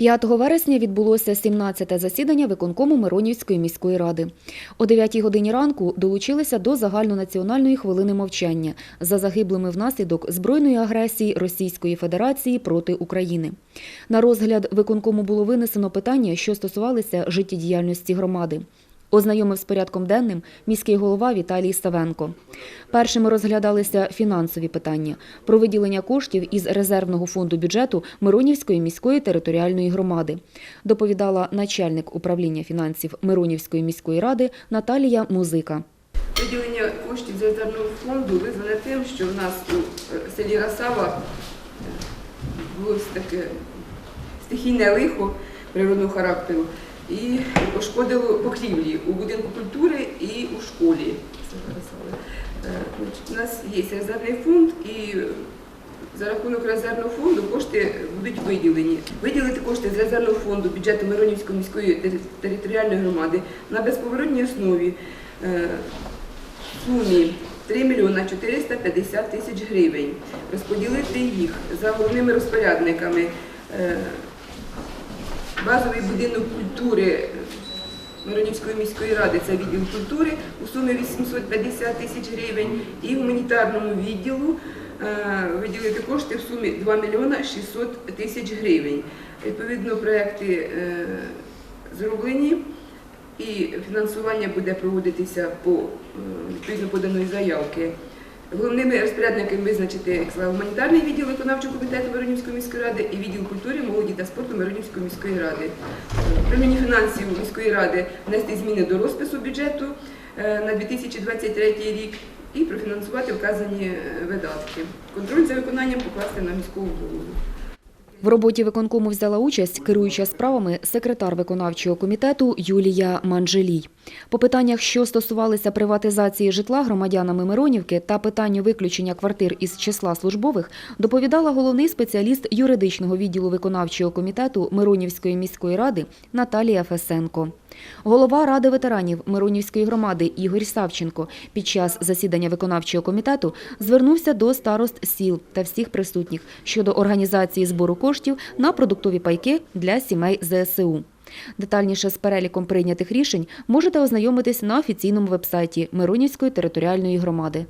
5 вересня відбулося 17-те засідання виконкому Миронівської міської ради. О 9 годині ранку долучилися до загальнонаціональної хвилини мовчання за загиблими внаслідок збройної агресії Російської Федерації проти України. На розгляд виконкому було винесено питання, що стосувалися життєдіяльності громади. Ознайомив з порядком денним міський голова Віталій Савенко. Першими розглядалися фінансові питання про виділення коштів із резервного фонду бюджету Миронівської міської територіальної громади. Доповідала начальник управління фінансів Миронівської міської ради Наталія Музика. Виділення коштів з резервного фонду визване тим, що в нас у е, селі Расава було таке стихійне лихо природного характеру і пошкодило покрівлі у будинку культури і у школі. Е, У нас є резервний фонд і за рахунок резервного фонду кошти будуть виділені. Виділити кошти з резервного фонду бюджету Миронівської міської територіальної громади на безповоротній основі е, сумі 3 мільйона 450 тисяч гривень. Розподілити їх за головними розпорядниками. Базовий будинок культури Миронівської міської ради це відділ культури у сумі 850 тисяч гривень і гуманітарному відділу е, виділити кошти в сумі 2 мільйона 600 тисяч гривень. Відповідно, проекти е, зроблені і фінансування буде проводитися по е, відповідно поданої заявки. Головними розпорядниками визначити гуманітарний відділ виконавчого комітету Миронівської міської ради і відділ культури, молоді та спорту Миронівської міської ради. Е, фінансів міської ради внести зміни до розпису бюджету е, на 2023 рік і профінансувати вказані е, видатки. Контроль за виконанням покласти на міську голову. В роботі виконкому взяла участь керуюча справами секретар виконавчого комітету Юлія Манжелій. По питаннях, що стосувалися приватизації житла громадянами Миронівки та питанню виключення квартир із числа службових, доповідала головний спеціаліст юридичного відділу виконавчого комітету Миронівської міської ради Наталія Фесенко. Голова Ради ветеранів Миронівської громади Ігор Савченко під час засідання виконавчого комітету звернувся до старост сіл та всіх присутніх щодо організації збору коштів на продуктові пайки для сімей ЗСУ. Детальніше з переліком прийнятих рішень можете ознайомитись на офіційному вебсайті Миронівської територіальної громади.